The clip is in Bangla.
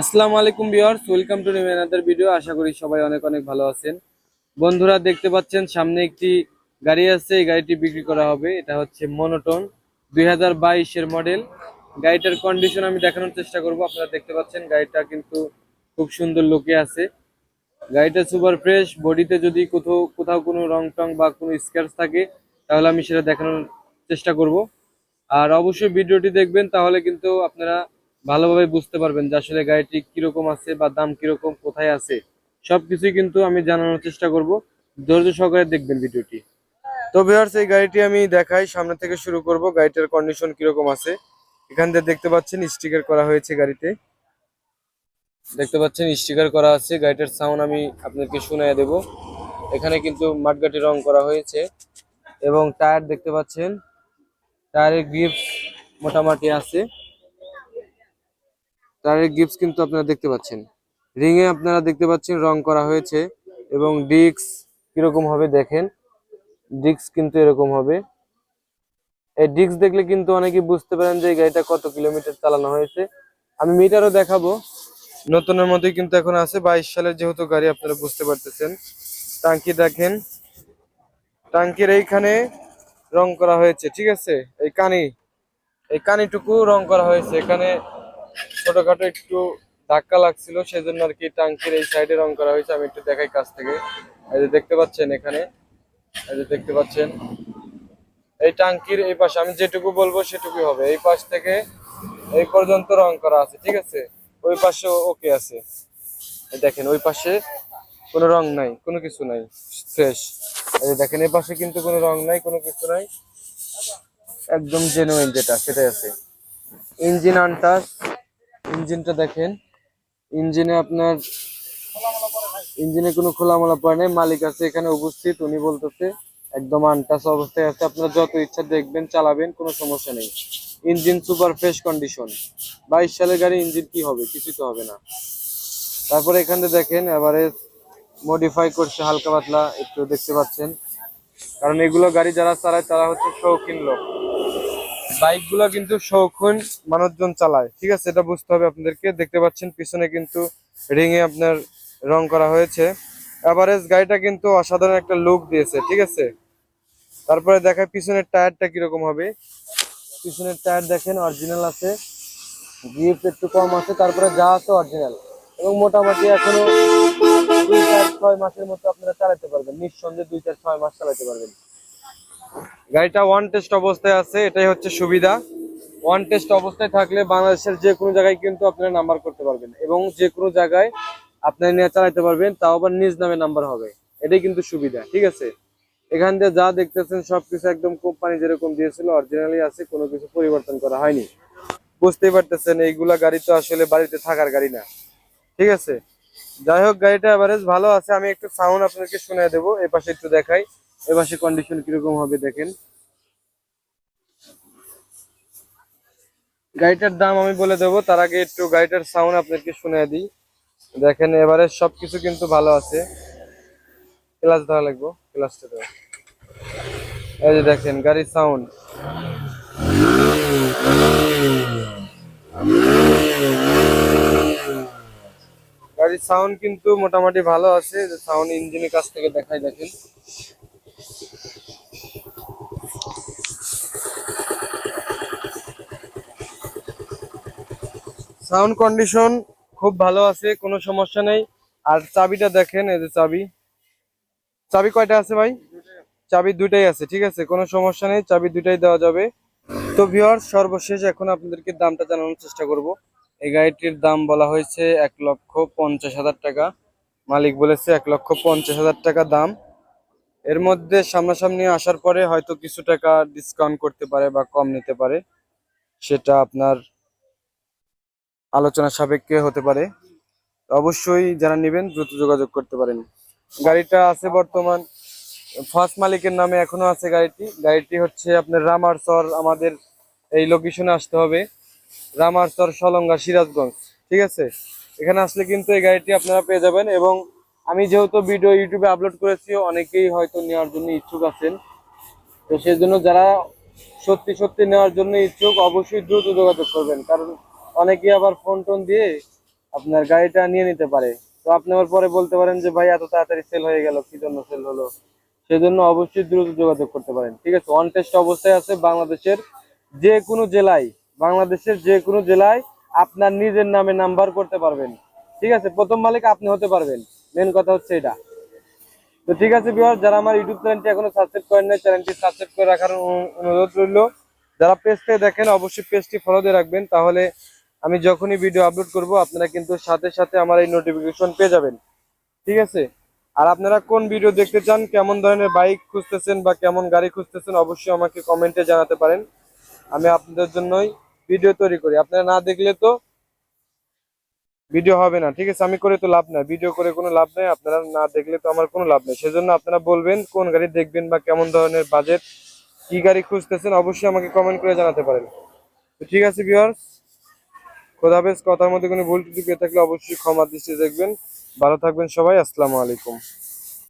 আসসালামু আলাইকুম viewers, welcome to new video আশা করি সবাই অনেক অনেক ভালো আছেন। বন্ধুরা, দেখতে পাচ্ছেন সামনে একটি গাড়ি আছে, এই গাড়িটি বিক্রি করা হবে। এটা হচ্ছে মনোটন দুই হাজার বাইশের মডেল গাড়িটার কন্ডিশন আমি দেখানোর চেষ্টা করব। আপনারা দেখতে পাচ্ছেন গাড়িটা কিন্তু খুব সুন্দর লোকে আছে। গাড়িটা সুপার ফ্রেশ বডিতে যদি কোথাও কোথাও কোনো রং টং বা কোনো স্ক্র্যাচ থাকে, তাহলে আমি সেটা দেখানোর চেষ্টা করব। আর অবশ্যই ভিডিওটি দেখবেন, তাহলে কিন্তু আপনারা ভালোভাবে বুঝতে পারবেন যে আসলে গাড়িটি কীরকম আছে বা দাম কীরকম, কোথায় আছে। সবকিছুই কিন্তু আমি জানানোর চেষ্টা করব। ধৈর্য সহকারে দেখবেন ভিডিওটি। তো ভিউয়ার্স, এই গাড়িটি আমি দেখাই, সামনে থেকে শুরু করব, গাড়িটার কন্ডিশন কীরকম আছে। এখান থেকে দেখতে পাচ্ছেন স্টিকার করা হয়েছে গাড়িতে। দেখতে পাচ্ছেন স্টিকার করা আছে, গাড়িটার সাউন্ড আমি আপনাদেরকে শুনিয়ে দেব। এখানে কিন্তু মাঠগাটি রং করা হয়েছে এবং টায়ার দেখতে পাচ্ছেন। টায়ারের গ্রিপস মোটামুটি আছে। টায়ারের গিপস কিন্তু আপনারা দেখতে পাচ্ছেন। রিং এ আপনারা দেখতে পাচ্ছেন রং করা হয়েছে এবং ডিক্স কীরকম হবে দেখেন। ডিক্স কিন্তু এরকম হবে। এই ডিক্স দেখলে কিন্তু অনেকেই বুঝতে পারেন যে গাড়িটা কত কিলোমিটার চালানো হয়েছে। আমি মিটারও দেখাবো। নতুনের মধ্যেই কিন্তু এখন আছে। বাইশ সালের যেহেতু গাড়ি আপনারা বুঝতে পারতেছেন। টাঙ্কি দেখেন। টাঙ্কির এইখানে রং করা হয়েছে, ঠিক আছে? এই কানি। এই কানিটুকু রং করা হয়েছে। এখানে ছোটখাটো একটু ধাক্কা লাগছিল, সেজন্য আর কি টাঙ্কির এই সাইডে রং করা হয়েছে। আমি একটু দেখাই কাছ থেকে। এই যে দেখতে পাচ্ছেন এখানে, এই যে দেখতে পাচ্ছেন। এই টাঙ্কির এই পাশে, আমি যেটুকু বলব সেটুকুই হবে। এই পাশ থেকে এই পর্যন্ত রং করা আছে, ঠিক আছে? ওই পাশে ওকে আছে। দেখেন, ওই পাশে কোনো রং নাই, কোনো কিছু নাই ফ্রেশ এই দেখেন, এই পাশে কিন্তু কোনো রং নাই, কোনো কিছু নাই। একদম জেনুইন যেটা, সেটাই আছে। ইঞ্জিন আনটাস ইঞ্জিনটা দেখেন। ইঞ্জিনে আপনার, ইঞ্জিনে কোনো খোলামোলা পড়ে নেই। মালিক আছে এখানে উপস্থিত, উনি বলতেছে, একদম আনটাস অবস্থায় আছে। আপনারা যত ইচ্ছা দেখবেন, চালাবেন, কোনো সমস্যা নেই। Engine super fresh condition. বাইশ সালের গাড়ি ইঞ্জিন কি হবে? কিছু তো হবে না। তারপরে এখানে দেখেন এবারে মডিফাই করছে হালকা পাতলা, একটু দেখতে পাচ্ছেন। কারণ এগুলো গাড়ি যারা চালায়, তারা হচ্ছে শৌখিন লোক। বাইকগুলো কিন্তু শৌখিন মানুষজন চালায়। ঠিক আছে? এটা বুঝতে হবে আপনাদেরকে। দেখতে পাচ্ছেন, পিছনে কিন্তু রিং এ আপনার রং করা হয়েছে। এভারেজ গাড়িটা কিন্তু অসাধারণ একটা লুক দিয়েছে, ঠিক আছে? তারপরে দেখায় পিছনের টায়ারটা কীরকম হবে। পিছনের টায়ার দেখেন অরিজিনাল আছে। গ্রিপ একটু কম আছে, তারপরে যা আছে অরিজিনাল এবং মোটামুটি এখনও দুই চার ছয় মাসের মতো আপনারা চালাতে পারবেন। নিঃসন্দেহে দুই চার ছয় মাস চালাতে পারবেন। গাড়িটা ওয়ান টেস্ট অবস্থায় আছে, এটাই হচ্ছে সুবিধা। ওয়ান টেস্ট অবস্থায় থাকলে বাংলাদেশের যে কোনো জায়গায় কিন্তু আপনারা নাম্বার করতে পারবেন এবং যে কোনো জায়গায় আপনারা নিয়ে চালাতে পারবেন, তাও আবার নিজ নামে নাম্বার হবে। এটাই কিন্তু সুবিধা, ঠিক আছে? এখান দিয়ে যা দেখতেছেন সবকিছু একদম কোম্পানি যেরকম দিয়েছিল অরিজিনালি আছে, কোনো কিছু পরিবর্তন করা হয়নি। বুঝতেই পারতেছেন, এইগুলা গাড়ি তো আসলে বাড়িতে থাকার গাড়ি না। ঠিক আছে? যাই হোক, গাড়িটা এভারেজ ভালো আছে, আমি একটু সাউন্ড আপনাদেরকে শুনে দেবো এ পাশে একটু দেখাই। এ পাশে কন্ডিশন কীরকম হবে দেখেন। গাড়িটার দাম আমি বলে দেবো, তার আগে একটু গাড়িটার সাউন্ড আপনাদেরকে শুনে দিই। দেখেন, এবারে সবকিছু কিন্তু ভালো আছে। ক্লাস দেওয়া লাগবো ক্লাসটা দেওয়া এই যে দেখেন, গাড়ির সাউন্ড গাড়ির সাউন্ড কিন্তু মোটামুটি ভালো আছে সাউন্ড ইঞ্জিনের কাছ থেকে দেখাই দেখেন। সাউন্ড কন্ডিশন খুব ভালো আছে, কোনো সমস্যা নেই। আর চাবিটা দেখেন, এই যে চাবি। চাবি কয়টা আছে ভাই? চাবি দুইটাই আছে, ঠিক আছে, কোনো সমস্যা নেই, চাবি দুইটাই দেওয়া যাবে। তো ভিউয়ার্স, সর্বশেষ এখন আপনাদেরকে দামটা জানানোর চেষ্টা করব। এই গাড়িটির দাম বলা হয়েছে এক লক্ষ পঞ্চাশ হাজার টাকা। মালিক বলেছে এক লক্ষ পঞ্চাশ হাজার টাকা দাম। এর মধ্যে সামনাসামনি আসার পরে হয়তো কিছু টাকা ডিসকাউন্ট করতে পারে বা কম নিতে পারে। সেটা আপনার আলোচনা সাপেক্ষে হতে পারে। অবশ্যই যারা নেবেন দ্রুত যোগাযোগ করতে পারেন। গাড়িটা আছে বর্তমান ফার্স্ট মালিকের নামে এখনও আছে গাড়িটি। গাড়িটি হচ্ছে আপনার রামারচর আমাদের এই লোকেশনে আসতে হবে। রামারচর সলঙ্গা সিরাজগঞ্জ, ঠিক আছে? এখানে আসলে কিন্তু এই গাড়িটি আপনারা পেয়ে যাবেন এবং আমি যেহেতু ভিডিও ইউটিউবে আপলোড করেছি, অনেকেই হয়তো নেওয়ার জন্য ইচ্ছুক আছেন। তো সেই জন্য যারা সত্যি সত্যি নেওয়ার জন্য ইচ্ছুক, অবশ্যই দ্রুত যোগাযোগ করবেন। কারণ অনেকেই আবার ফোন টোন দিয়ে আপনার গাড়িটা নিয়ে নিতে পারে। তো আপনি আবার পরে বলতে পারেন যে, ভাই, এত তাড়াতাড়ি সেল হয়ে গেল, কি জন্য সেল হলো? সেজন্য অবশ্যই দ্রুত যোগাযোগ করতে পারেন, ঠিক আছে? অন টেস্ট অবস্থায় আছে বাংলাদেশের যে কোনো জেলায়, বাংলাদেশের যে কোনো জেলায় আপনার নিজের নামে নাম্বার করতে পারবেন, ঠিক আছে? প্রথম মালিক আপনি হতে পারবেন মেন কথা হচ্ছে এটা। তো ঠিক আছে বিহার যারা আমার ইউটিউব চ্যানেলটি এখনও সাবস্ক্রাইব করেন নাই চ্যানেলটি সাবস্ক্রাইব করে রাখার অনুরোধ রইল। যারা পেজ দেখেন, অবশ্যই পেজটি ফলো দিয়ে রাখবেন, তাহলে আমি যখনই ভিডিও আপলোড করব, আপনারা কিন্তু সাথে সাথে আমার এই নোটিফিকেশন পেয়ে যাবেন। ঠিক আছে? আর আপনারা কোন ভিডিও দেখতে চান, কেমন ধরনের বাইক খুঁজতেছেন বা কেমন গাড়ি খুঁজতেছেন, অবশ্যই আমাকে কমেন্টে জানাতে পারেন। আমি আপনাদের জন্যই ভিডিও তৈরি করি। আপনারা না দেখলে তো ভিডিও হবে না। ঠিক আছে? আমি করে তো লাভ নাই। ভিডিও করে কোনো লাভ নেই। আপনারা না দেখলে তো আমার কোনো লাভ নেই। সেজন্য আপনারা বলবেন, কোন গাড়ি দেখবেন বা কেমন ধরনের বাজেট কি গাড়ি খুঁজতেছেন, অবশ্যই আমাকে কমেন্ট করে জানাতে পারেন। তো ঠিক আছে ভিউয়ার্স খোদাবেশ কথার মধ্যে কোনো ভুল ত্রুটি পেয়ে থাকলে অবশ্যই ক্ষমা দৃষ্টি দেখবেন। ভালো থাকবেন সবাই, আসসালামু আলাইকুম।